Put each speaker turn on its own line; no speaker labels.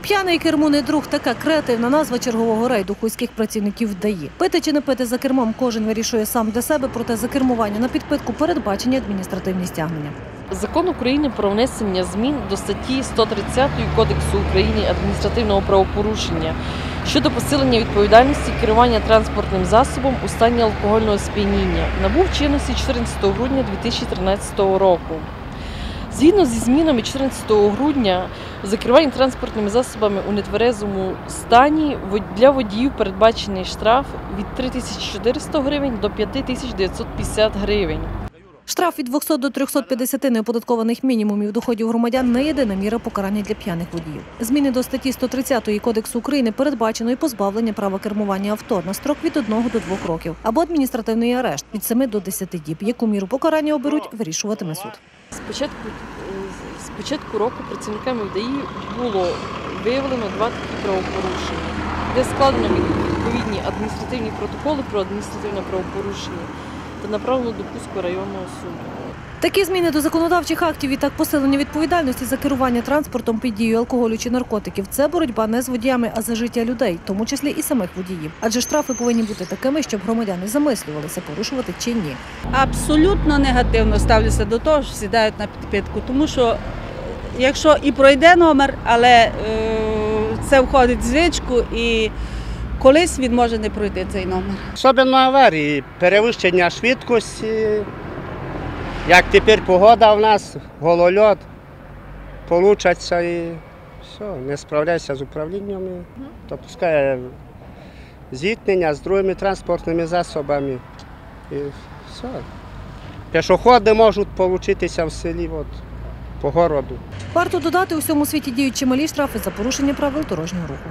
П'яний керму не друг така креативна назва чергового рейду хуських працівників ДАІ. Пити чи не пити за кермом кожен вирішує сам для себе, проте за кермування на підпитку передбачені адміністративні стягнення.
Закон України про внесення змін до статті 130 Кодексу України адміністративного правопорушення щодо посилення відповідальності керування транспортним засобом у стані алкогольного сп'яніння набув чинності 14 грудня 2013 року. Згідно зі змінами 14 грудня за транспортними засобами у нетверезому стані для водіїв передбачений штраф від 3400 гривень до 5950 гривень.
Штраф від 200 до 350 неоподаткованих мінімумів доходів громадян не єдина міра покарання для п'яних водіїв. Зміни до статті 130 Кодексу України передбачено і позбавлення права кермування авто на строк від 1 до 2 років або адміністративний арешт від 7 до 10 діб. Яку міру покарання оберуть, вирішуватиме суд.
Спочатку, з початку року працівниками ВДІ було виявлено два такі правопорушення, де складено відповідні адміністративні протоколи про адміністративне правопорушення та направлено до Кузького районного суду.
Такі зміни до законодавчих актів і так посилення відповідальності за керування транспортом під дією алкоголю чи наркотиків це боротьба не з водіями, а за життя людей, в тому числі і самих водіїв. Адже штрафи повинні бути такими, щоб громадяни замислювалися, порушувати чи ні.
Абсолютно негативно ставлюся до того, що сідають на підпитку, тому що якщо і пройде номер, але е, це входить в звичку і колись він може не пройти цей номер.
Особливо аварії, перевищення швидкості. Як тепер погода в нас, голольот, получаться і все, не справляйся з управлінням, допускає зіткнення з другими транспортними засобами. І все. Пішоходи можуть получитися в селі от, по городу.
Варто додати, у всьому світі діють чималі штрафи за порушення правил дорожнього руху.